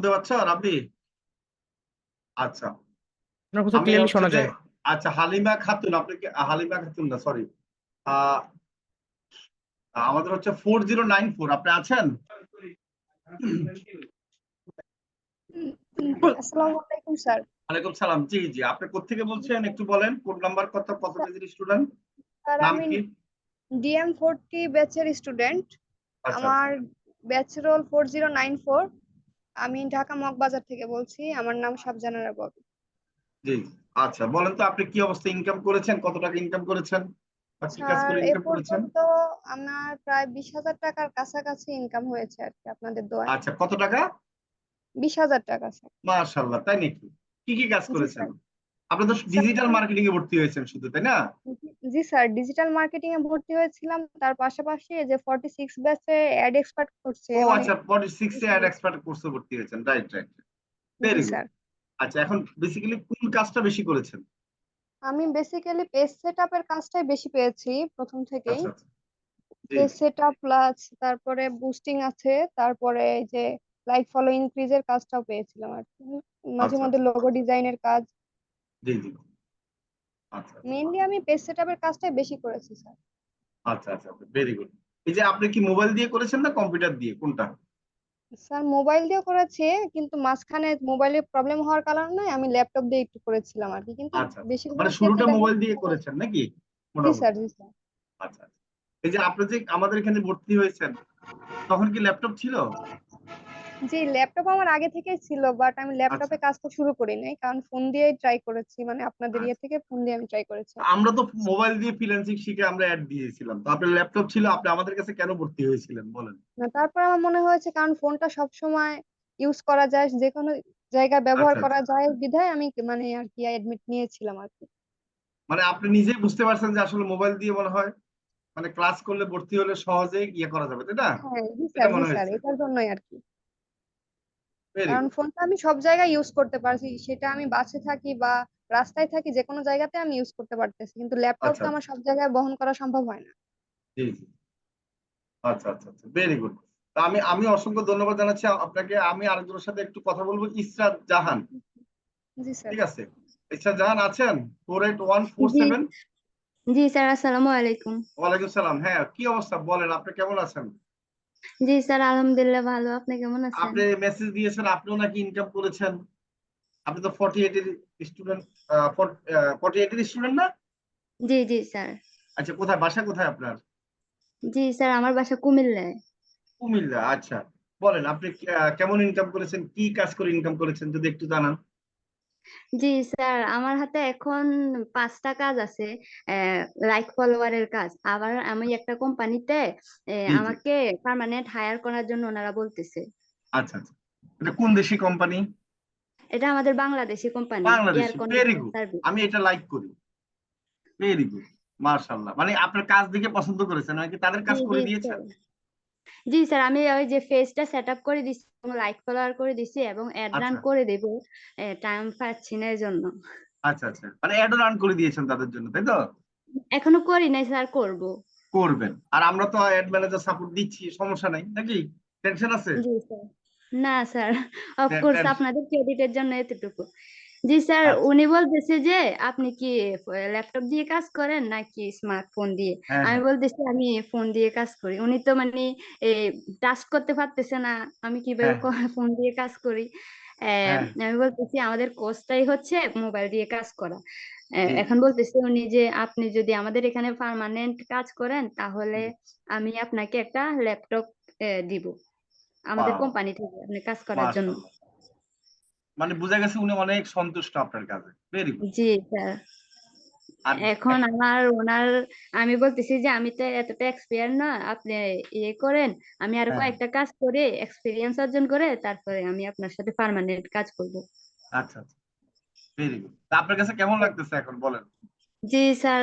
শুনতে পাচ্ছেন আপনি? আচ্ছা। আচ্ছা হালিমা খাতুন আপনাকে হালিমা খাতুন না সরি আমাদের হচ্ছে ফোর জিরো নাইন ফোর আপনি আছেন? আপনি বলছেন একটু বলেন নাম্বার কত স্টুডেন্ট ডিএম 40 ব্যাচের স্টুডেন্ট আচ্ছা, আচ্ছা। আমার আমি ঢাকা মগবাজার থেকে বলছি আমার নাম সাবজানারা ববি। জি আচ্ছা বলেন তো আপনি কি অবস্থা? ইনকাম করেছেন? কত টাকা ইনকাম করেছেন? এ পর্যন্ত আমার প্রায় বিশ হাজার টাকার কাছাকাছি ইনকাম হয়েছে আর কি আপনাদের আচ্ছা কত টাকা? বিশ হাজার টাকা স্যার। তাই নাকি? কি কি কাজ করেছেন। আপনি তো ডিজিটাল মার্কেটিং এ ভর্তি হয়েছেন শুধু তাই না? জি স্যার ডিজিটাল মার্কেটিং এ ভর্তি হয়েছিলাম। তার পাশাপাশি যে ফর্টি সিক্স ব্যাচে অ্যাড এক্সপার্ট করছে ও আচ্ছা 46 এ অ্যাড এক্সপার্ট কোর্সে ভর্তি হয়েছেন রাইট রাইট ভেরি গুড আচ্ছা এখন বেসিক্যালি কোন কাজটা বেশি করেছেন? আমি বেসিক্যালি পেজ সেটআপের কাজটাই বেশি পেয়েছি প্রথম থেকেই। আচ্ছা আচ্ছা। পেজ সেটআপ প্লাস তারপরে বুস্টিং আছে তারপরে এই যে লাইক ফলো ইনক্রিজের কাজটাও পেয়েছিলাম আর মাঝে আচ্ছা, মধ্যে লোগো ডিজাইনের কাজ। জি জি। আচ্ছা মেইনলি আমি পেজ সেটআপের কাজটাই বেশি করেছি স্যার আচ্ছা আচ্ছা ভেরি গুড এই যে আপনি কি মোবাইল দিয়ে করেছেন না কম্পিউটার দিয়ে? কোনটা? স্যার মোবাইল দিয়েও করেছি কিন্তু মাঝখানে মোবাইলের প্রবলেম হওয়ার কারণে আমি ল্যাপটপ দিয়ে একটু করেছিলাম আর কি কিন্তু আচ্ছা আচ্ছা। বেশিরভাগ মানে শুরুটা মোবাইল দিয়ে করেছেন নাকি? জি স্যার জি স্যার আচ্ছা আচ্ছা। এই যে আপনি যে আমাদের এখানে ভর্তি হয়েছেন তখন কি ল্যাপটপ ছিল? জি ল্যাপটপ আমার আগে থেকেই ছিল বাট আমি ল্যাপটপে কাজটা শুরু করি নাই কারণ ফোন দিয়েই ট্রাই করেছি মানে আপনাদের ইয়ে থেকে ফোন দিয়ে আমি ট্রাই করেছি। আমরা তো মোবাইল দিয়ে ফ্রিল্যান্সিং শিখে আমরা অ্যাড দিয়েছিলাম তো আপনার ল্যাপটপ ছিল আপনি আমাদের কাছে কেন ভর্তি হয়েছিলেন বলেন। না তারপর আমার মনে হয়েছে কারণ ফোনটা সব সময় ইউজ করা যায় যে কোনো জায়গায় ব্যবহার আচ্ছা, করা যায় বিধায় আমি মানে আর কি অ্যাডমিট নিয়েছিলাম আর কি। মানে আপনি নিজেই বুঝতে পারছেন যে আসলে মোবাইল দিয়ে মনে হয় মানে ক্লাস করলে ভর্তি হলে সহজে ইয়ে করা যাবে তাই না? হ্যাঁ জি এটা স্যার মনে স্যার হয়েছে। এটার জন্যই আর কি। কারণ ফোনটা আমি সব জায়গায় ইউজ করতে পারছি। সেটা আমি বাসে থাকি বা রাস্তায় থাকি যে কোনো জায়গাতে আমি ইউজ করতে পারতেছি। কিন্তু ল্যাপটপ আচ্ছা। আমার সব জায়গায় বহন করা সম্ভব হয় না। জি জি। আচ্ছা আচ্ছা আচ্ছা। ভেরি গুড আমি আমি অসংখ্য ধন্যবাদ জানাচ্ছি। আপনাকে আমি আরেকজনের সাথে একটু কথা বলব। ইসরাত জাহান। জি স্যার। ঠিক আছে? ইসরাত জাহান আছেন? Four eight one four seven জি স্যার আসসালামু আলাইকুম। ওয়ালাইকুম সালাম। হ্যাঁ কি অবস্থা? বলেন আপনি কেমন আছেন? জি স্যার আলহামদুলিল্লাহ ভালো। আপনি কেমন আছেন? আপনি মেসেজ দিয়েছেন আপনিও নাকি ইনকাম করেছেন। আপনি তো ফর্টি এইট এর স্টুডেন্ট ফর্টি এইট এর স্টুডেন্ট না? জি জি স্যার। আচ্ছা কোথায় বাসা কোথায় আপনার? জি স্যার আমার বাসা কুমিল্লায়। কুমিল্লা আচ্ছা। বলেন আপনি কেমন ইনকাম করেছেন? কি কাজ করে ইনকাম করেছেন? যদি একটু জানান। জি স্যার। আমার হাতে এখন পাঁচটা কাজ আছে লাইক ফলোয়ারের কাজ। আবার আমি একটা কোম্পানিতে জি। আমাকে পার্মানেন্ট হায়ার করার জন্য ওনারা বলতেছে। আচ্ছা আচ্ছা। এটা কোন দেশি কোম্পানি? এটা আমাদের Bangladeshi company. Bangladeshi, air condition good. Service আমি এটা লাইক করি। ভেরি গুড মার্শাল্লাহ মানে আপনার কাজ দেখে পছন্দ করেছেন নাকি তাদের কাজ জি, করে জি, দিয়েছেন? স্যার। জি স্যার আমি ওই যে ফেসটা সেট আপ করে দিচ্ছি এবং লাইক ফলোয়ার করে দিচ্ছি এবং অ্যাড রান আচ্ছা। করে দেব টাইম পাচ্ছি না এই জন্য। আচ্ছা আচ্ছা। মানে অ্যাড রান করে দিয়েছেন তাদের জন্য তাই তো? এখনও করি নাই স্যার করব। করবেন। আর আমরা তো অ্যাড ম্যানেজার সাপোর্ট দিচ্ছি সমস্যা নাই নাকি? টেনশন আছে? জি স্যার। না স্যার অফকোর্স Thanks. আপনাদের ক্রেডিটের জন্য এতটুকু। জি স্যার আচ্ছা। উনি বলতেছে যে আপনি কি ল্যাপটপ দিয়ে কাজ করেন নাকি স্মার্টফোন দিয়ে হ্যাঁ আমি হ্যাঁ। বলতেছি আমি ফোন দিয়ে কাজ করি উনি তো মানে টাচ করতে পারতেছে না আমি কীভাবে হ্যাঁ। ফোন দিয়ে কাজ করি। আমি বলতেছি আমাদের কোর্সটাই হচ্ছে মোবাইল দিয়ে কাজ করা এখন বলতেছে উনি যে আপনি যদি আমাদের এখানে পার্মানেন্ট কাজ করেন তাহলে আমি আপনাকে একটা ল্যাপটপ দিব আমাদের কোম্পানি থেকে আপনি কাজ করার জন্য। মানে বোঝা গেছে উনি অনেক সন্তুষ্ট আপনার কাজে। ভেরি গুড জি স্যার এখন আমার ওনার আমি বলতেছি যে আমি তো এতটা এক্সপিরিয়েন্স না আপনি ইয়ে করেন আমি আরও হ্যাঁ। কয়েকটা কাজ করে এক্সপিরিয়েন্স অর্জন করে তারপরে আমি আপনার সাথে পার্মানেন্ট কাজ করব। আচ্ছা আচ্ছা। ভেরি গুড আপনার কাছে কেমন লাগতেছে এখন বলেন? জি স্যার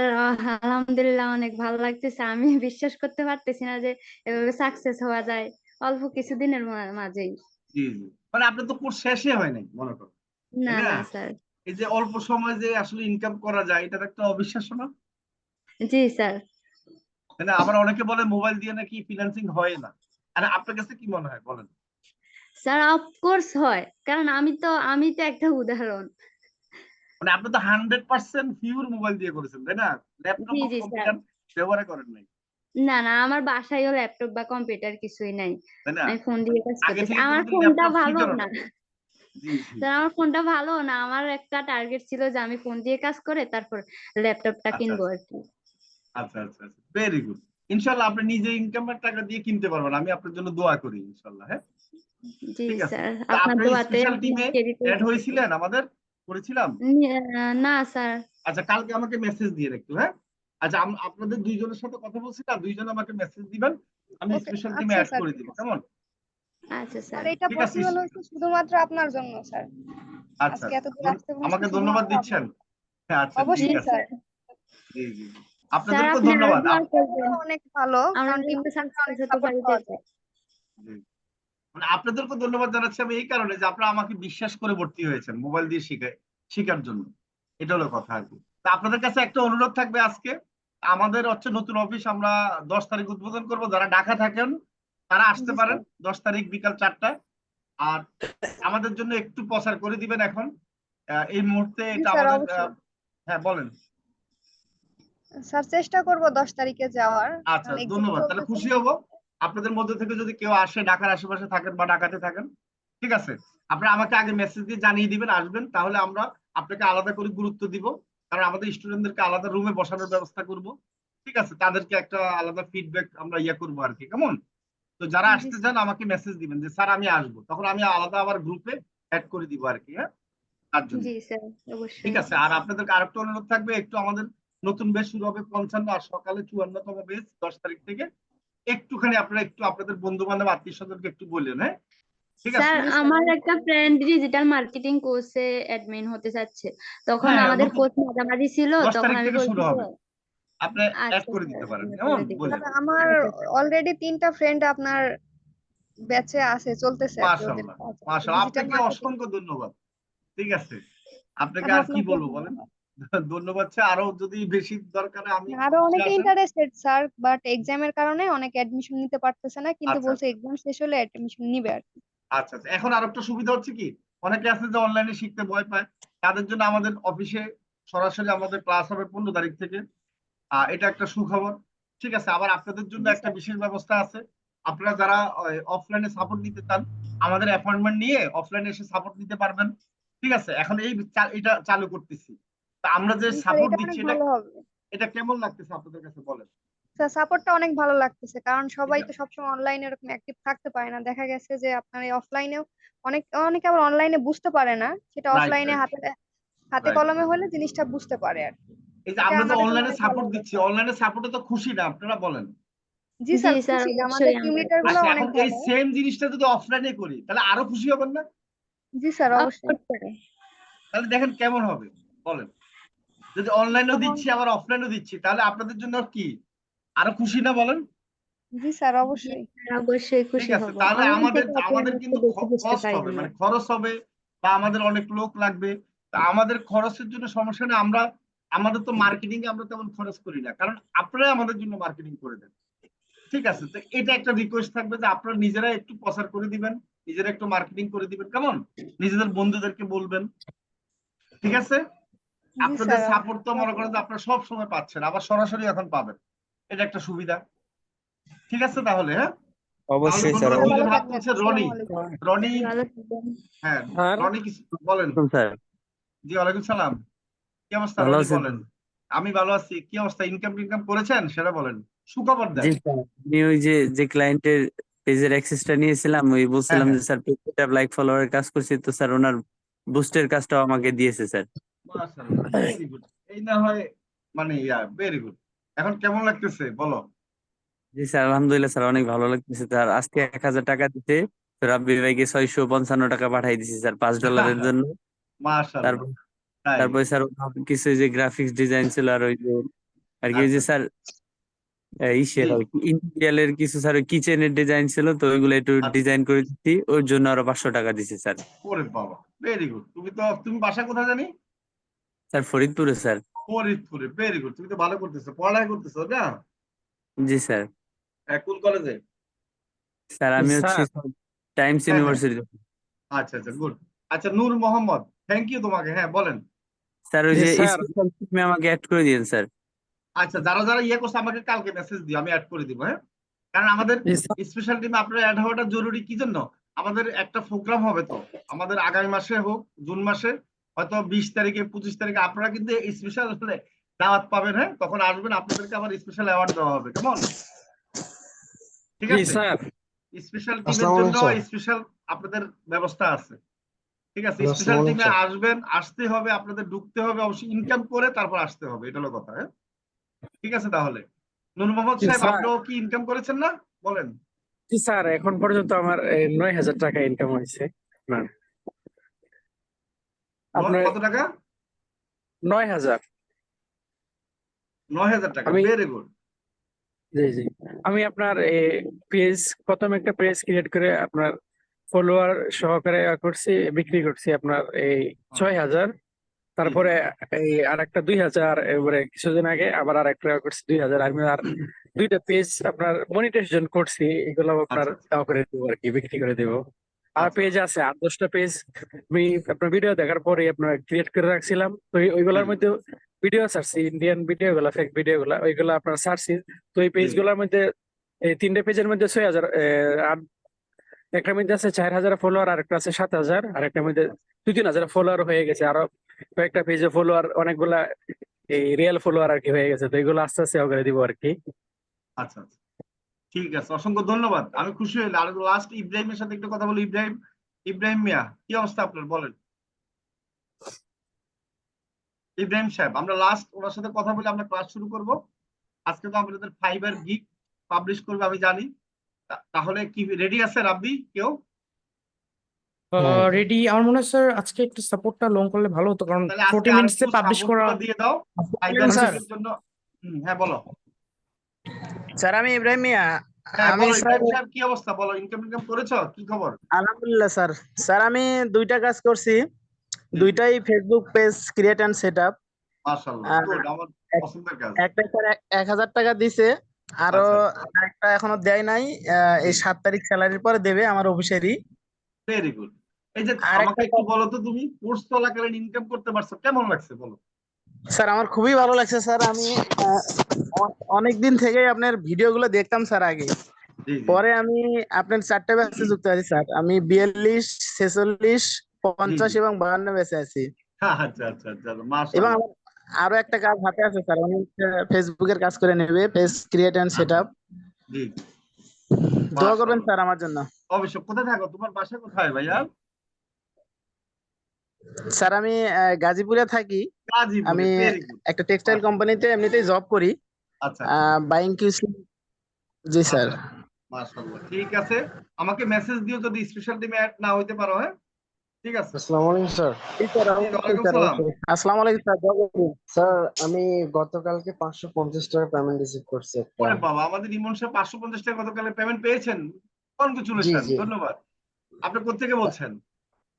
আলহামদুলিল্লাহ অনেক ভালো লাগতেছে। আমি বিশ্বাস করতে পারতেছি না যে এভাবে সাকসেস হওয়া যায় অল্প কিছুদিনের মাঝেই। জি জি। মানে আপনার তো কোর্স শেষই হয় নাই মনে করো। না স্যার এই যে অল্প সময় যে আসলে ইনকাম করা যায় এটা একটা অবিশ্বাস্য না? জি স্যার তাই না? আবার অনেকে বলে মোবাইল দিয়ে নাকি ফিনান্সিং হয় না। আর আপনার কাছে কি মনে হয় বলেন? স্যার অফকোর্স হয়। কারণ আমি তো আমি তো একটা উদাহরণ। মানে আপনি তো হান্ড্রেড পার্সেন্ট পিওর মোবাইল দিয়ে করেছেন তাই না? ল্যাপটপ কম্পিউটার ব্যবহার করেন নাই। না না আমার বাসায়ও ল্যাপটপ বা কম্পিউটার কিছুই নাই। আমি ফোন দিয়ে কাজ করতেছি। আমার ফোনটা ভালো না। আমার ফোনটা ভালো না। আমার একটা টার্গেট ছিল যে আমি ফোন দিয়ে কাজ করে তারপর ল্যাপটপটা আচ্ছা, কিনবো আর কি। আচ্ছা আচ্ছা আচ্ছা। ভেরি গুড ইনশাল্লাহ আপনি নিজে ইনকামের টাকা দিয়ে কিনতে পারবেন। আমি আপনার জন্য দোয়া করি ইনশাল্লাহ হ্যাঁ? জি স্যার। আপনার দোয়াতে অ্যাড হয়েছিলেন আমাদের? করেছিলাম? না স্যার। আচ্ছা কালকে আমাকে মেসেজ দিয়ে একটু হ্যাঁ? আচ্ছা আপনাদের দুইজনের সাথে কথা বলছি না দুইজন আমাকে মেসেজ দিবেন। আমি স্পেশাল টিমে অ্যাড করে দিব কেমন? আচ্ছা স্যার। এটা পসিবল হয়েছে শুধুমাত্র আপনার জন্য স্যার। আচ্ছা আমাকে ধন্যবাদ দিচ্ছেন। হ্যাঁ আচ্ছা অবশ্যই স্যার। জি জি জি। আপনাদেরকেও ধন্যবাদ। অনেক ভালো কারণ টিম। মানে জানাচ্ছি আমি এই কারণে যে আপনারা আমাকে বিশ্বাস করে ভর্তি হয়েছেন মোবাইল দিয়ে শিখে শেখার জন্য। এটা হলো কথা আর কি। তা আপনাদের কাছে একটা অনুরোধ থাকবে আজকে। আমাদের হচ্ছে নতুন অফিস আমরা দশ তারিখ উদ্বোধন করব। যারা ঢাকা থাকেন তারা আসতে পারেন দশ তারিখ বিকাল চারটায়। আর আমাদের জন্য একটু প্রচার করে দিবেন এখন। এই মুহূর্তে এটা আমাদের হ্যাঁ বলেন। স্যার চেষ্টা করব দশ তারিখে যাওয়ার। আচ্ছা ধন্যবাদ। তাহলে খুশি হব। আপনাদের মধ্যে থেকে যদি কেউ আসে ঢাকার আশেপাশে থাকেন বা ঢাকাতে থাকেন ঠিক আছে? আপনারা আমাকে আগে মেসেজ দিয়ে জানিয়ে দিবেন আসবেন। তাহলে আমরা আপনাকে আলাদা করে গুরুত্ব দিব। কারণ আমাদের স্টুডেন্টদেরকে আলাদা রুমে বসানোর ব্যবস্থা করব। ঠিক আছে? তাদেরকে একটা আলাদা ফিডব্যাক আমরা ইয়ে করব আর কি কেমন? তো যারা আসতে চান আমাকে মেসেজ দিবেন যে স্যার আমি আসব। তখন আমি আলাদা আবার গ্রুপে অ্যাড করে দিব আর কি হ্যাঁ? তার জন্য। ঠিক আছে? আর আপনাদেরকে আরেকটা অনুরোধ থাকবে একটু আমাদের নতুন বেশ শুরু হবে পঞ্চান্ন আর সকালে চুয়ান্নতম বেশ দশ তারিখ থেকে। একটুখানি আপনারা একটু আপনাদের বন্ধু বান্ধব আত্মীয় স্বজনকে একটু বললেন হ্যাঁ? স্যার আমার একটা ফ্রেন্ড ডিজিটাল মার্কেটিং কোর্সে অ্যাডমিন হতে চাচ্ছে। তখন হ্যাঁ, আমাদের কোর্স মাঝামাঝি ছিল তখন আমি বলছি হবে। আপনি অ্যাড আচ্ছা, করে দিতে পারেন। করে দিব। আমার অলরেডি তিনটা ফ্রেন্ড আপনার ব্যাচে আছে চলতেছে মাশাআল্লাহ, মাশাআল্লাহ। আপনাকে অসংখ্য ধন্যবাদ। ঠিক আছে। আপনাকে আর কি বলব বলেন? ধন্যবাদ। স্যার আরও যদি বেশি দরকার হয় আমি আরও অনেকে। ইন্টারেস্টেড স্যার বাট এক্সামের কারণে অনেক অ্যাডমিশন নিতে পারতেছে না কিন্তু আচ্ছা, বলছে এক্সাম শেষ হলে অ্যাডমিশন নিবে আর কি। আচ্ছা আচ্ছা। এখন আর একটা সুবিধা হচ্ছে কি? অনেকে আছে যে অনলাইনে শিখতে ভয় পায়। তাদের জন্য আমাদের অফিসে সরাসরি আমাদের ক্লাস হবে পনেরো তারিখ থেকে। এটা একটা সুখবর। ঠিক আছে আবার আপনাদের জন্য একটা বিশেষ ব্যবস্থা আছে। আপনারা যারা অফলাইনে সাপোর্ট নিতে চান আমাদের অ্যাপয়েন্টমেন্ট নিয়ে অফলাইনে এসে সাপোর্ট নিতে পারবেন। ঠিক আছে এখন এই এটা চালু করতেছি। তা আমরা যে সাপোর্ট দিচ্ছি এটা এটা কেমন লাগতেছে আপনাদের কাছে বলেন? সাপোর্টটা অনেক ভালো লাগতেছে। কারণ সবাই তো সবসময় অনলাইনে এরকম অ্যাক্টিভ থাকতে পারে না। দেখা গেছে যে আপনার এই অফলাইনেও অনেক অনেকে আবার অনলাইনে বুঝতে পারে না। সেটা অফলাইনে হাতে হাতে কলমে হলে জিনিসটা বুঝতে পারে আর কি। এই যে আমরা জন্য অনলাইনে সাপোর্ট দিচ্ছি। অনলাইনে সাপোর্টে তো খুশি না আপনারা বলেন। জি স্যার জি, স্যার, খুশি। আমাদের টিম লিডারগুলো আচ্ছা অনেক এই সেম জিনিসটা যদি অফলাইনে করি তাহলে আরও খুশি হবেন না? জি স্যার অবশ্যই। তাহলে দেখেন কেমন হবে। বলেন। যদি অনলাইনেও দিচ্ছি আবার অফলাইনেও দিচ্ছি তাহলে আপনাদের জন্য কি? আরও খুশি না বলেন? জি স্যার অবশ্যই। অবশ্যই ঠিক খুশি আছে হব। তাহলে আমাদের আমাদের কিন্তু পারি হবে মানে খরচ হবে বা আমাদের অনেক লোক লাগবে। তা আমাদের খরচের জন্য সমস্যা নেই আমরা আমাদের তো মার্কেটিং এ আমরা তেমন খরচ করি না কারণ আপনারাই আমাদের জন্য মার্কেটিং করে দেন। ঠিক আছে তো এটা একটা রিকোয়েস্ট থাকবে যে আপনারা নিজেরা একটু প্রচার করে দিবেন নিজেরা একটু মার্কেটিং করে দিবেন কেমন? নিজেদের বন্ধুদেরকে বলবেন। ঠিক আছে? আপনাদের সাপোর্ট তো মনে করেন যে আপনারা সব সময় পাচ্ছেন আবার সরাসরি এখন পাবেন। এটা একটা সুবিধা। ঠিক আছে তাহলে হ্যাঁ? অবশ্যই স্যার রনি। রনি হ্যাঁ হ্যাঁ। রনি কিছু বলেন। স্যার। জি ওয়ালাইকুম সালাম। কি অবস্থা রনি বলেন। আমি ভালো আছি। কি অবস্থা ইনকাম টিনকাম করেছেন? সেটা বলেন। সুখবর দেন। জি স্যার আমি ওই যে যে ক্লায়েন্টের পেজের অ্যাক্সেসটা নিয়েছিলাম ওই বলছিলাম হ্যাঁ, যে স্যার পেজটা লাইক ফলোয়ারের কাজ করছি। তো স্যার ওনার বুস্টের কাজটাও আমাকে দিয়েছে স্যার। মাশাআল্লাহ ভেরি গুড এই না হয় মানে ইয়া ভেরি গুড এখন কেমন লাগতেছে? বলো। জি স্যার আলহামদুলিল্লাহ স্যার অনেক ভালো লাগতেছে। স্যার আজকে এক হাজার টাকা দিতে রাব্বি ভাইকে ছয়শো পঞ্চান্ন টাকা পাঠাই দিছি স্যার পাঁচ ডলারের জন্য। তারপর তারপরে স্যার কিছু যে গ্রাফিক্স ডিজাইন ছিল আর ওই যে আর কি যে আচ্ছা। স্যার ইন্টেরিয়ালের কিছু স্যার কিচেনের ডিজাইন ছিল তো ওইগুলো একটু আচ্ছা। ডিজাইন করে দিচ্ছি ওর জন্য আরও পাঁচশো টাকা দিছি স্যার। ওরে বাবা ভেরি গুড তুমি তো তুমি বাসা কোথায় জানি? স্যার ফরিদপুরে স্যার। ফরিদপুরে ভেরি গুড তুমি তো ভালো করতেছো পড়ালেখা করতেছো না? জি স্যার। হ্যাঁ, কোন কলেজে স্যার আমি স্যার। হচ্ছে টাইমস হ্যাঁ, হ্যাঁ। ইউনিভার্সিটি আচ্ছা আচ্ছা গুড। আচ্ছা নূর মোহাম্মদ থ্যাংক ইউ তোমাকে হ্যাঁ বলেন। স্যার ওই যে স্যার। স্পেশাল টিমে আমাকে অ্যাড করে দিন স্যার। আচ্ছা যারা যারা ইয়ে করছে আমাকে কালকে মেসেজ দিও আমি অ্যাড করে দিব হ্যাঁ? কারণ আমাদের স্পেশাল টিমে আপনার অ্যাড হওয়াটা জরুরি কি জন্য? আমাদের একটা প্রোগ্রাম হবে তো আমাদের আগামী মাসে হোক জুন মাসে হয়তো বিশ তারিখে পঁচিশ তারিখে আপনারা কিন্তু স্পেশাল হলে দাওয়াত পাবেন হ্যাঁ? তখন আসবেন আপনাদেরকে আবার স্পেশাল অ্যাওয়ার্ড দেওয়া হবে। কেমন? ঠিক আছে? স্যার। স্পেশাল টিমের জন্য স্পেশাল আপনাদের ব্যবস্থা আছে। ঠিক আছে? স্পেশাল টিমে আসবেন আসতে হবে আপনাদের ঢুকতে হবে অবশ্যই ইনকাম করে তারপর আসতে হবে এটা হলো কথা হ্যাঁ? ঠিক আছে তাহলে? নুর মোহাম্মদ সাহেব আপনিও কি ইনকাম করেছেন না? বলেন। জি স্যার এখন পর্যন্ত আমার নয় হাজার টাকা ইনকাম হয়েছে আপনার আপনার কত টাকা? নয় হাজার। নয় হাজার টাকা আমি- ভেরি গুড জি জি। আমি আপনার পেজ প্রথম একটা পেজ ক্রিয়েট করে আপনার ফলোয়ার সহকারে করছি বিক্রি করছি আপনার এই ছয় হাজার। তারপরে এই আর একটা দুই হাজার এবারে কিছুদিন আগে আবার আর একটা করছি দুই হাজার। আমি আর দুইটা পেজ আপনার মনিটাইজেশন করছি এগুলো আপনার আচ্ছা, করে দেবো আর কি বিক্রি করে দেবো। আর। পেজ আছে আট দশটা পেজ আমি আপনার ভিডিও দেখার পরে আপনার ক্রিয়েট করে রাখছিলাম। তো ওই- ওইগুলোর মধ্যে ভিডিও ছাড়ছি ইন্ডিয়ান ভিডিও গুলা ফেক ভিডিও গুলা ওইগুলা আপনার ছাড়ছি তো এই পেজগুলার মধ্যে এই তিনটে পেজের মধ্যে ছয় হাজার আট একটা মধ্যে আছে চার হাজার ফলোয়ার আর একটা আছে সাত হাজার আর একটা মধ্যে দুই তিন হাজার ফলোয়ার হয়ে গেছে। আরও কয়েকটা পেজে ফলোয়ার অনেকগুলা এই রিয়েল ফলোয়ার আর কি হয়ে গেছে। তো এগুলো আস্তে আস্তে করে দিব আর কি। আচ্ছা আচ্ছা। ঠিক আছে অসংখ্য ধন্যবাদ। আমি খুশি হইলাম আর লাস্ট ইব্রাহিমের সাথে একটু কথা বলি। ইব্রাহিম ইব্রাহিম মিয়া কি অবস্থা আপনার? বলেন। ইব্রাহিম সাহেব আমরা লাস্ট ওনার সাথে কথা বলে আমরা ক্লাস শুরু করব। আজকে তো আমাদের ফাইবার গিগ পাবলিশ করবে আমি জানি। তাহলে কি রেডি আছে রাব্বি কেউ? রেডি আমার মনে হয় স্যার আজকে একটু সাপোর্টটা লং করলে ভালো হতো কারণ তাহলে আজকে ফোর্টি আর মিনিটসে পাবলিশ করা দিয়ে দাও। জন্য। হ্যাঁ বলো। স্যার আমি ইব্রাহিম মিয়া। হ্যাঁ আমি স্যার কি অবস্থা? বলো ইনকাম ইনকাম করেছ? কি খবর? আলহামদুলিল্লাহ স্যার। স্যার আমি দুইটা কাজ করছি। দুইটাই Facebook page create and set up মাশাআল্লাহ আহ, গুড আমার এক- পছন্দের কাজ। একটা স্যার এক- হাজার টাকা দিছে। আরও আচ্ছা। একটা এখনও দেয় নাই। এই সাত তারিখ স্যালারির পরে দেবে আমার অফিসেরই। ভেরি গুড এই যে আমাকে একটু বলো তো তুমি কোর্স চলাকালীন ইনকাম করতে পারছ? কেমন লাগছে বলো? স্যার আমার খুবই ভালো লাগছে স্যার। আমি অনেক দিন থেকেই আপনার ভিডিও গুলো দেখতাম স্যার আগে। পরে আমি আপনার চারটে ব্যাচে যুক্ত আছি স্যার। আমি বিয়াল্লিশ ছেচল্লিশ পঞ্চাশ এবং বাহান্ন ব্যাচে আছি। আচ্ছা আচ্ছা আচ্ছা এবং আমার আরও একটা কাজ হাতে আছে স্যার। উনি ফেসবুকের কাজ করে নেবে page create and set up দোয়া করবেন স্যার আমার জন্য। অবশ্যই। কোথায় থাকো? তোমার বাসা কোথায় ভাইয়া? স্যার আমি গাজীপুরে থাকি। আমি একটা টেক্সটাইল কোম্পানিতে এমনিতেই জব করি। আচ্ছা বাইং কিউসি জি স্যার। মাশাআল্লাহ ঠিক আছে। আমাকে মেসেজ দিও যদি স্পেশাল টিমে অ্যাড না হইতে পারো হ্যাঁ? ঠিক আছে। আসসালামু আলাইকুম স্যার। আসসালামু আলাইকুম স্যার স্যার আমি গতকালকে পাঁচশো পঞ্চাশ টাকা পেমেন্ট রিসিভ করছি ওরে বাবা আমাদের ইমন সাহেব টাকা গতকালে পেমেন্ট পেয়েছেন। ধন্যবাদ। আপনি কোথেকে বলছেন?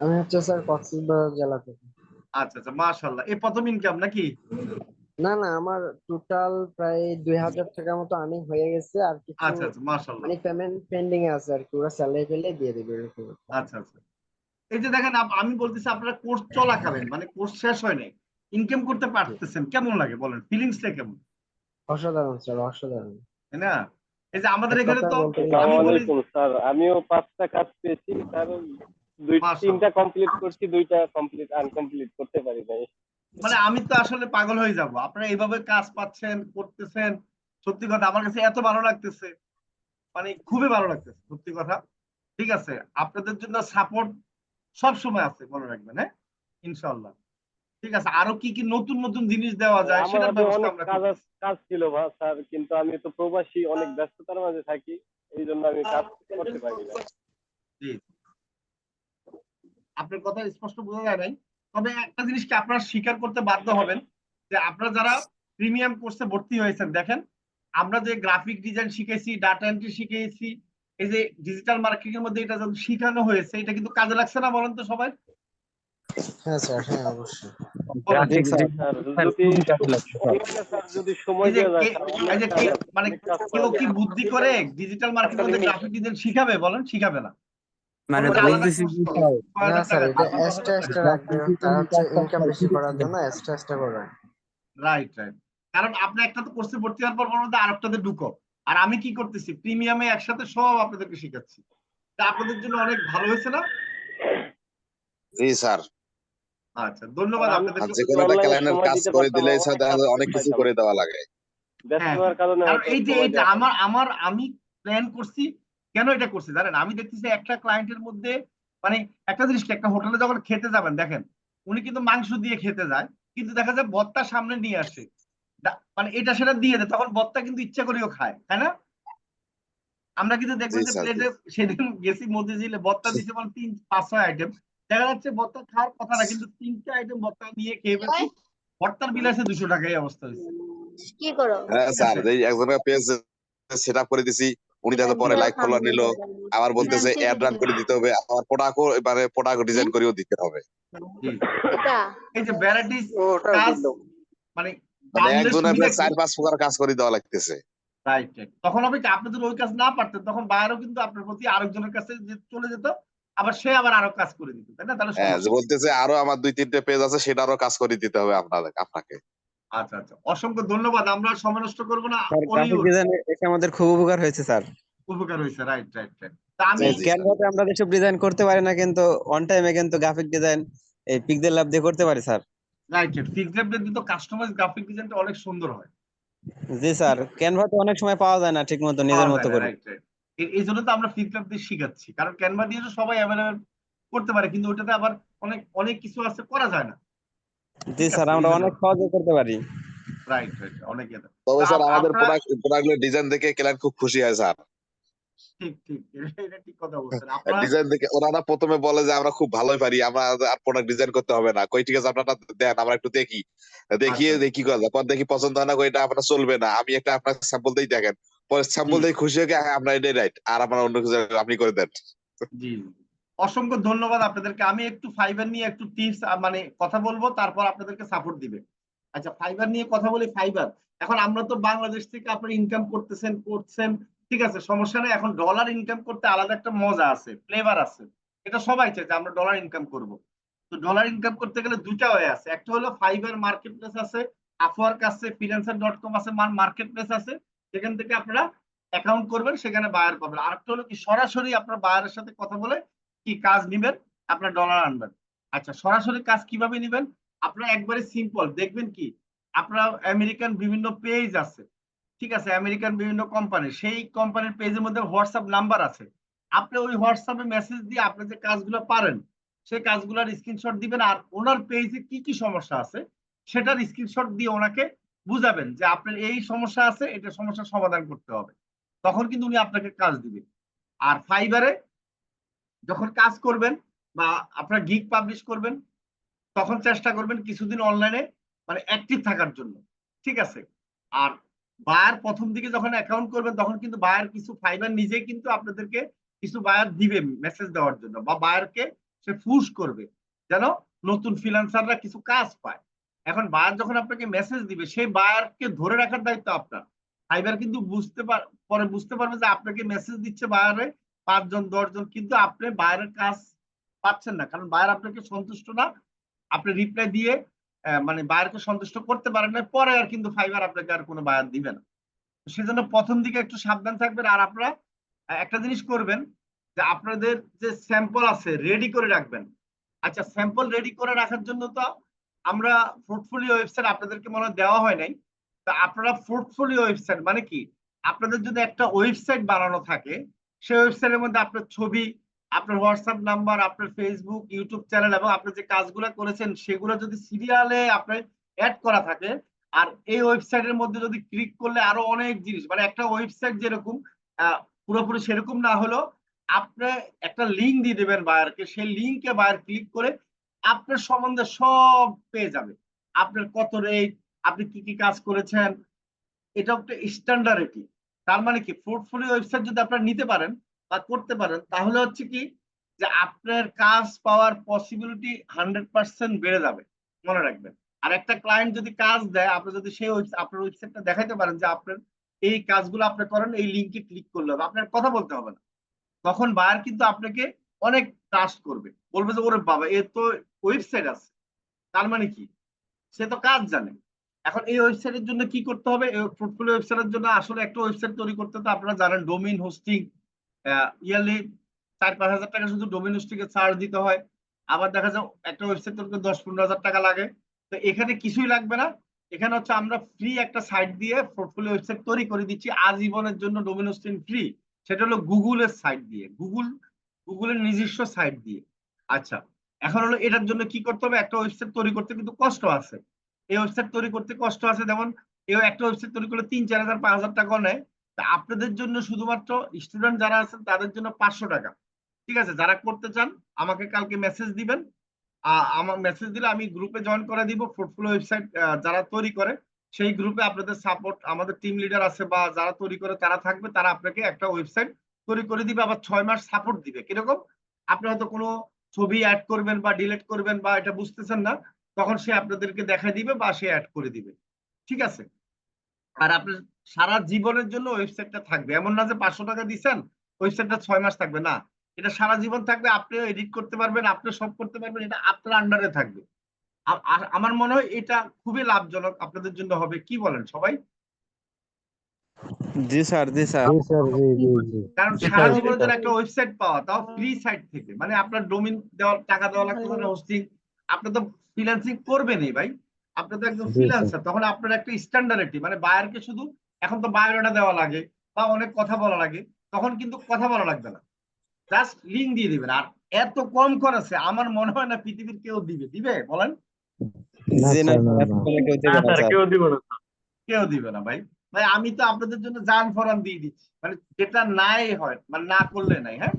আমি হচ্ছে স্যার কক্সবাজার জেলা থেকে। আচ্ছা আচ্ছা মাশাআল্লাহ। এই প্রথম ইনকাম নাকি? না না আমার টোটাল প্রায় দুই হাজার টাকার মতো আর্নিং হয়ে গেছে আর কিছু আচ্ছা আচ্ছা মাশাআল্লাহ। মানে পেমেন্ট পেন্ডিং এ আছে আর কি ওরা স্যালারি পেলে দিয়ে দেবে এরকম। আচ্ছা আচ্ছা। এই যে দেখেন আমি বলতেছি আপনারা কোর্স চলাকালীন মানে কোর্স শেষ হয় নাই ইনকাম করতে পারতেছেন কেমন লাগে বলেন? ফিলিংসটা কেমন? অসাধারণ স্যার অসাধারণ। তাই না? এই যে আমাদের এখানে তো আমি বলি স্যার আমিও পাঁচটা কাজ পেয়েছি স্যার দুই তিনটা কমপ্লিট করছি দুইটা কমপ্লিট আনকমপ্লিট করতে পারি নাই মানে আমি তো আসলে পাগল হয়ে যাব। আপনারা এইভাবে কাজ পাচ্ছেন করতেছেন সত্যি কথা আমার কাছে এত ভালো লাগতেছে। মানে খুবই ভালো লাগতেছে সত্যি কথা। ঠিক আছে আপনাদের জন্য সাপোর্ট সব সময় আছে মনে রাখবেন হ্যাঁ? ইনশাআল্লাহ। ঠিক আছে আরও কি কি নতুন নতুন জিনিস দেওয়া যায় সেটা ব্যবস্থা আমরা কাজ কাজ ছিল স্যার কিন্তু আমি তো প্রবাসী অনেক ব্যস্ততার মাঝে থাকি এই জন্য আমি কাজ করতে পারি না। জি। আপনার কথা স্পষ্ট বোঝা যায় নাই। তবে একটা জিনিসকে আপনারা স্বীকার করতে বাধ্য হবেন যে আপনারা যারা প্রিমিয়াম কোর্সে ভর্তি হয়েছেন দেখেন আমরা যে গ্রাফিক ডিজাইন শিখেছি ডাটা এন্ট্রি শিখেছি এই যে ডিজিটাল মার্কেটিং এর মধ্যে এটা যখন শিখানো হয়েছে এটা কিন্তু কাজে লাগছে না বলেন তো সবাই? হ্যাঁ স্যার হ্যাঁ অবশ্যই। গ্রাফিক্স স্যার স্যার, যদি খুবই কাজে লাগছে, স্যার। অনেকটা স্যার যদি সময় এই যায় এই যে অনেক মানে কেউ কি বুদ্ধি করে ডিজিটাল মার্কেটিং মধ্যে গ্রাফিক ডিজাইন শিখাবে? বলেন শিখাবে না। মানে বলতেছি। না স্যার এটা এক্সট্রা এক্সট্রা রাখবে তারা হচ্ছে ইনকাম বেশি করার জন্য এক্সট্রা এক্সট্রা করে রাইট রাইট কারণ আপনি একটা তো কোর্সে ভর্তি হওয়ার পর বলব আরেকটাতে ঢুকো। আর আমি কি করতেছি? প্রিমিয়ামে একসাথে সব আপনাদেরকে শেখাচ্ছি। তা আপনাদের জন্য অনেক ভালো হয়েছে না? জি স্যার। আচ্ছা ধন্যবাদ আপনাদের যে কোনো একটা ক্লায়েন্টের কাজ করে দিলে স্যার অনেক কিছু করে দেওয়া লাগে। ব্যস্ত হ্যাঁ, হওয়ার কারণে এই যে এইটা আমার আমার আমি প্ল্যান করছি কেন এটা করছি? জানেন আমি দেখতেছি একটা ক্লায়েন্টের মধ্যে মানে একটা জিনিস একটা হোটেলে যখন খেতে যাবেন দেখেন উনি কিন্তু মাংস দিয়ে খেতে যায় কিন্তু দেখা যায় বত্তা সামনে নিয়ে আসে। মানে এটা সেটা দিয়ে দেয় তখন বত্তা কিন্তু ইচ্ছা করেও খায় তাই না? আমরা কিন্তু দেখবেন যে প্লেটে সেদিন গেছি মধ্যে বত্তা দিছে মানে তিন পাঁচ ছয় আইটেম দেখা যাচ্ছে বত্তা খাওয়ার কথা না কিন্তু তিনটা আইটেম বত্তা নিয়ে খেয়ে ফেলছি ভর্তার বিল আছে দুশো টাকা এই অবস্থা হয়েছে। কি করো? হ্যাঁ স্যার এই একজনের পেজ সেট আপ করে দিছি উনি যাতে পরে লাইক ফলোয়ার নিল আবার বলতেছে অ্যাড রান করে দিতে হবে আবার প্রোডাক্টও এবারে প্রোডাক্ট ডিজাইন করেও দিতে হবে। এই যে ভ্যারাইটিস কাজ মানে মানে একজনের প্রায় চার পাঁচ প্রকার কাজ করে দেওয়া লাগতেছে। রাইট তখন হবে কি আপনি যদি ওই কাজ না পারতেন তখন বাইরেও কিন্তু আপনার প্রতি আরেকজনের কাছে যে চলে যেত আবার সে আবার আরও কাজ করে দিত তাই না? তাহলে হ্যাঁ যে বলতেছে আরও আমার দুই তিনটে পেজ আছে সেটা আরও কাজ করে দিতে হবে আপনাদের আপনাকে। আচ্ছা আচ্ছা। অসংখ্য ধন্যবাদ আমরা সময় নষ্ট করব না। এসে আমাদের খুব উপকার হয়েছে স্যার। উপকার হয়েছে রাইট রাইট আমি। ক্যানভাতে আমরা যেসব ডিজাইন করতে পারি না কিন্তু অন টাইমে কিন্তু গ্রাফিক ডিজাইন এই পিক্সেল ল্যাব দিয়ে করতে পারি sir. Right right fix lab কিন্তু কাস্টমাইজ গ্রাফিক ডিজাইনটা অনেক সুন্দর হয়। জি স্যার ক্যানভাতে অনেক সময় পাওয়া যায় না ঠিক মতো নিজের মতো করে। এই জন্য তো আমরা ল্যাব দিয়ে শিখাচ্ছি। কারণ ক্যানভা দিয়ে তো সবাই অ্যাভেলেবেল করতে পারে কিন্তু ওটাতে আবার অনেক অনেক কিছু আছে করা যায় না। জি স্যার আমরা অনেক। সহজে করতে পারি রাইট রাইট অনেক তবে স্যার আমাদের প্রোডাক্ট প্রোডাক্টের ডিজাইন দেখে ক্লায়েন্ট খুব খুশি হয় স্যার ঠিক ঠিক এটা- ঠিক কথা বলছেন আপনারা ডিজাইন দেখে ওনারা প্রথমে বলে যে আমরা খুব ভালোই পারি আমরা আর প্রোডাক্ট ডিজাইন করতে হবে না কই ঠিক আছে আপনারা দেন আমরা একটু দেখি দেখিয়ে আচ্ছা। দেখি করা যায় পর দেখি পছন্দ হয় না কই এটা আপনার চলবে না আমি একটা আপনার স্যাম্পল দিয়ে দেখেন পরে স্যাম্পল। দিয়ে খুশি হয়ে হ্যাঁ আমরা এটাই রাইট আর আপনার অন্য কিছু আপনি করে দেন জি। অসংখ্য ধন্যবাদ আপনাদেরকে। আমি একটু ফাইবার নিয়ে একটু টিপস মানে কথা বলব, তারপর আপনাদেরকে সাপোর্ট দিবে। আচ্ছা ফাইবার নিয়ে কথা বলি ফাইবার এখন আমরা তো বাংলাদেশ থেকে আপনি ইনকাম করতেছেন, করছেন, ঠিক আছে, সমস্যা নেই। এখন ডলার ইনকাম করতে আলাদা একটা মজা আছে ফ্লেভার আছে। এটা সবাই চায় যে আমরা ডলার ইনকাম করব। তো ডলার ইনকাম করতে গেলে দুইটা ওয়ে আছে। একটা হলো ফাইবার মার্কেট প্লেস আছে আপওয়ার্ক আছে ফ্রিল্যান্সার ডট কম আছে মার্কেট প্লেস আছে। সেখান থেকে আপনারা অ্যাকাউন্ট করবেন, সেখানে বায়ার পাবেন। আরেকটা হলো কি, সরাসরি আপনার বায়ারের সাথে কথা বলে কি কাজ নিবেন? আপনার ডলার আনবেন। আচ্ছা সরাসরি কাজ কীভাবে নিবেন? আপনারা একবারে সিম্পল দেখবেন কি? আপনার আমেরিকান বিভিন্ন পেজ আছে। ঠিক আছে আমেরিকান বিভিন্ন কোম্পানি সেই কোম্পানির পেজের মধ্যে হোয়াটসঅ্যাপ নাম্বার আছে। আপনি ওই হোয়াটসঅ্যাপে মেসেজ দিয়ে আপনি যে কাজগুলো পারেন, সেই কাজগুলোর স্ক্রিনশট দিবেন আর ওনার পেজে কি কি সমস্যা আছে, সেটার স্ক্রিনশট দিয়ে ওনাকে বুঝাবেন যে আপনার এই সমস্যা আছে, এটা সমস্যার সমাধান করতে হবে। তখন কিন্তু উনি আপনাকে কাজ দিবে। আর ফাইবারে যখন কাজ করবেন বা আপনার গিগ পাবলিশ করবেন, তখন চেষ্টা করবেন কিছুদিন অনলাইনে মানে অ্যাক্টিভ থাকার জন্য। ঠিক আছে? আর বায়ার প্রথম দিকে যখন অ্যাকাউন্ট করবেন, তখন কিন্তু বায়ার কিছু ফাইবার নিজেই কিন্তু আপনাদেরকে কিছু বায়ার দিবে মেসেজ দেওয়ার জন্য বা বায়ারকে সে ফুস করবে যেন নতুন ফ্রিল্যান্সাররা কিছু কাজ পায়। এখন বায়ার যখন আপনাকে মেসেজ দিবে সেই বায়ারকে ধরে রাখার দায়িত্ব আপনার। ফাইবার কিন্তু বুঝতে পার, পরে বুঝতে পারবে যে আপনাকে মেসেজ দিচ্ছে বায়ারে পাঁচজন, দশজন, কিন্তু আপনি বাইরের কাজ পাচ্ছেন না। কারণ বায়ার আপনাকে সন্তুষ্ট না। আপনি রিপ্লাই দিয়ে মানে বায়ারকে সন্তুষ্ট করতে পারেন না পরে আর কিন্তু ফাইবার আপনাকে আর কোনো বায়ার দিবে না। সেজন্য প্রথম দিকে একটু সাবধান থাকবেন। আর আপনারা একটা জিনিস করবেন যে আপনাদের যে স্যাম্পল আছে রেডি করে রাখবেন। আচ্ছা স্যাম্পল রেডি করে রাখার জন্য তো আমরা পোর্টফোলিও ওয়েবসাইট আপনাদেরকে মনে দেওয়া হয় নাই। তা আপনারা পোর্টফোলিও ওয়েবসাইট মানে কি? আপনাদের যদি একটা ওয়েবসাইট বানানো থাকে সেই ওয়েবসাইটের মধ্যে আপনার ছবি, আপনার হোয়াটসঅ্যাপ নাম্বার আপনার ফেসবুক ইউটিউব চ্যানেল এবং আপনি যে কাজগুলো করেছেন, সেগুলো যদি সিরিয়ালে আপনার অ্যাড করা থাকে, আর এই ওয়েবসাইটের মধ্যে যদি ক্লিক করলে আরও অনেক জিনিস মানে একটা ওয়েবসাইট যেরকম পুরোপুরি সেরকম না হলেও আপনি একটা লিঙ্ক দিয়ে দেবেন বায়ারকে সেই লিঙ্কে বায়ার ক্লিক করে আপনার সম্বন্ধে সব পেয়ে যাবে। আপনার কত রেট আপনি কি কি কাজ করেছেন এটা একটা স্ট্যান্ডার্ড এটি তার মানে কি? পোর্টফোলিও ওয়েবসাইট যদি আপনারা নিতে পারেন বা করতে পারেন, তাহলে হচ্ছে কি যে আপনার কাজ পাওয়ার পসিবিলিটি হান্ড্রেড পার্সেন্ট বেড়ে যাবে। মনে রাখবেন। আর একটা ক্লায়েন্ট যদি কাজ দেয়, আপনি যদি সেই আপনার ওয়েবসাইটটা দেখাইতে পারেন যে আপনার এই কাজগুলো আপনি করেন, এই লিঙ্কে ক্লিক করলে হবে। আপনার কথা বলতে হবে না। তখন বায়ার কিন্তু আপনাকে অনেক ট্রাস্ট করবে। বলবে যে, ওরে বাবা এর তো ওয়েবসাইট আছে। তার মানে কি? সে তো কাজ জানে। এখন এই ওয়েবসাইটের জন্য কি করতে হবে? পোর্টফোলিও ওয়েবসাইটের জন্য আসলে একটা ওয়েবসাইট তৈরি করতে তো আপনারা জানেন ডোমেইন হোস্টিং ইয়ারলি চার পাঁচ হাজার টাকা শুধু ডোমেইন হোস্টিং এ চার্জ দিতে হয়। আবার দেখা যায় একটা ওয়েবসাইট তৈরি করতে দশ পনেরো হাজার টাকা লাগে। তো এখানে কিছুই লাগবে না। এখানে হচ্ছে আমরা ফ্রি একটা সাইট দিয়ে পোর্টফোলিও ওয়েবসাইট তৈরি করে দিচ্ছি আজীবনের জন্য ডোমেইন হোস্টিং ফ্রি সেটা হলো গুগলের সাইট দিয়ে, গুগল, গুগলের নিজস্ব সাইট দিয়ে। আচ্ছা এখন হলো এটার জন্য কি করতে হবে? একটা ওয়েবসাইট তৈরি করতে কিন্তু কষ্ট আছে। এই ওয়েবসাইট তৈরি করতে কষ্ট আছে। যেমন এই একটা ওয়েবসাইট তৈরি করলে তিন, চার হাজার, পাঁচ হাজার নেয়। তা আপনাদের জন্য শুধুমাত্র স্টুডেন্ট যারা আছেন, তাদের জন্য পাঁচশো টাকা। ঠিক আছে? যারা করতে চান, আমাকে কালকে মেসেজ দিবেন। আমার মেসেজ দিলে আমি গ্রুপে জয়েন করে দিব। পোর্টফোলিও ওয়েবসাইট যারা তৈরি করে, সেই গ্রুপে আপনাদের সাপোর্ট আমাদের টিম লিডার আছে বা যারা তৈরি করে, তারা থাকবে। তারা আপনাকে একটা ওয়েবসাইট তৈরি করে দিবে, আবার ছয় মাস সাপোর্ট দিবে। কীরকম? আপনি হয়তো কোনো ছবি অ্যাড করবেন বা ডিলিট করবেন বা এটা বুঝতেছেন না। তখন সে আপনাদেরকে দেখা দিবে বা সে অ্যাড করে দিবে। ঠিক আছে? আর আপনার সারা জীবনের জন্য ওয়েবসাইটটা থাকবে। এমন না যে পাঁচশো টাকা দিচ্ছেন ওয়েবসাইটটা ছয় মাস থাকবে। না এটা সারা জীবন থাকবে আপনিও এডিট করতে পারবেন আপনি সব করতে পারবেন এটা আপনার আন্ডারে থাকবে। আর আমার মনে হয় এটা খুবই লাভজনক আপনাদের জন্য হবে। কি বলেন সবাই? জি স্যার জি স্যার। কারণ সারা জীবনের জন্য একটা ওয়েবসাইট পাওয়া তাও ফ্রি সাইট থেকে। মানে আপনার ডোমিন দেওয়ার টাকা দেওয়া লাগবে না হোস্টিং আপনি তো ফ্রিল্যান্সিং করবেনই ভাই। আপনি তো একদম ফ্রিল্যান্সার তখন আপনার একটা স্ট্যান্ডার্ডিটি মানে বায়ারকে শুধু এখন তো বায়োডাটা দেওয়া লাগে বা অনেক কথা বলা লাগে তখন কিন্তু কথা বলা লাগবে না। জাস্ট লিঙ্ক দিয়ে দিবেন। আর এত কম খরচে আমার মনে হয় না পৃথিবীর কেউ দিবে। দিবে? বলেন। জি না কেউ দেবে না স্যার কেউ দিব না কেউ দিবে না ভাই। ভাই আমি তো আপনাদের জন্য জান ফরান দিয়ে দিচ্ছি। মানে যেটা নাই হয় মানে না করলে নাই হ্যাঁ?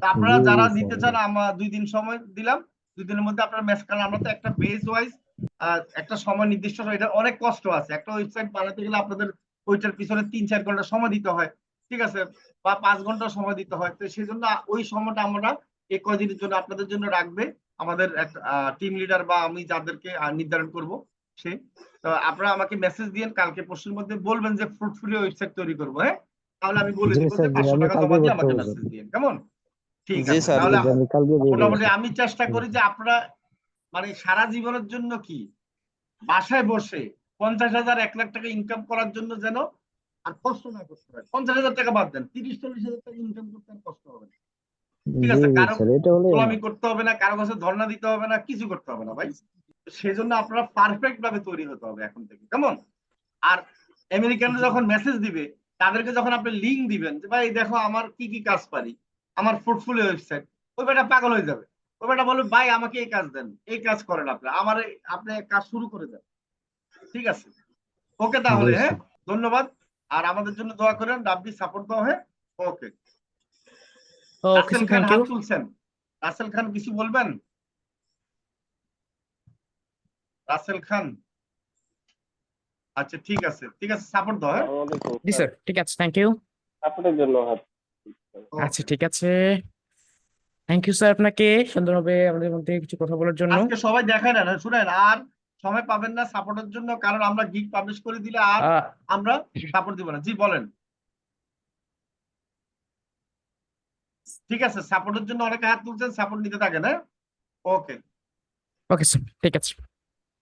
তা আপনারা যারা দিতে চান আমরা দুই দিন সময় দিলাম। দুই দিনের মধ্যে আপনার ম্যাচ কারণ আমরা তো একটা বেস ওয়াইজ একটা সময় নির্দিষ্ট এটা অনেক কষ্ট আছে। একটা ওয়েবসাইট বানাতে গেলে আপনাদের ওইটার পিছনে তিন চার ঘণ্টা সময় দিতে হয় ঠিক আছে? বা পাঁচ ঘণ্টা সময় দিতে হয়। তো সেই জন্য ওই সময়টা আমরা এই কদিনের জন্য আপনাদের জন্য রাখবে। আমাদের টিম লিডার বা আমি যাদেরকে নির্ধারণ করব সে। তো আপনারা আমাকে মেসেজ দিয়েন কালকে পরশুর মধ্যে বলবেন যে ফ্রুটফুলি ওয়েবসাইট তৈরি করব হ্যাঁ? তাহলে আমি বলে দিব যে পাঁচশো টাকা জমা দিয়ে আমাকে মেসেজ দিয়েন কেমন? ঠিক আছে মোটামুটি আমি চেষ্টা করি যে আপনারা মানে সারা জীবনের জন্য কি বাসায় বসে পঞ্চাশ হাজার এক লাখ টাকা ইনকাম করার জন্য যেন আর কষ্ট না করতে হয়। পঞ্চাশ হাজার টাকা বাদ দেন তিরিশ চল্লিশ হাজার টাকা ইনকাম করতে আর কষ্ট হবে না। ঠিক আছে কারও গোলামি করতে হবে না কারও কাছে ধর্ণা দিতে হবে না কিছু করতে হবে না ভাই। সেজন্য আপনারা পারফেক্ট ভাবে তৈরি হতে হবে এখন থেকে কেমন? আর আমেরিকানরা যখন মেসেজ দিবে তাদেরকে যখন আপনি লিঙ্ক দিবেন যে ভাই দেখো আমার কি কি কাজ পারি? আমার পোর্টফোলিও ওয়েবসাইট ওই বেটা পাগল হয়ে যাবে। ওই বেটা বলবে ভাই আমাকে এই কাজ দেন এই কাজ করেন আপনি আমার আপনি কাজ শুরু করে দেন। ঠিক আছে? ওকে তাহলে হ্যাঁ? ধন্যবাদ। আর আমাদের জন্য দোয়া করেন রাব্বি সাপোর্ট দাও হ্যাঁ? ওকে। রাসেল খান হাত তুলছেন। রাসেল খান কিছু বলবেন? রাসেল খান। আচ্ছা ঠিক আছে। ঠিক আছে সাপোর্ট দাও হ্যাঁ? জি স্যার। ঠিক আছে থ্যাংক ইউ আপনাদের জন্য আচ্ছা ঠিক আছে। থ্যাংক ইউ স্যার আপনাকে। সুন্দরভাবে আমাদের মধ্যে কিছু কথা বলার জন্য। আজকে সবাই দেখায় না শুনেন আর সময় পাবেন না সাপোর্টের জন্য কারণ আমরা গিগ পাবলিশ করে দিলে আর আমরা সাপোর্ট দিব না। জি বলেন। ঠিক আছে সাপোর্টের জন্য অনেকে হাত তুলছেন সাপোর্ট নিতে থাকেন হ্যাঁ? ওকে ওকে স্যার ঠিক আছে।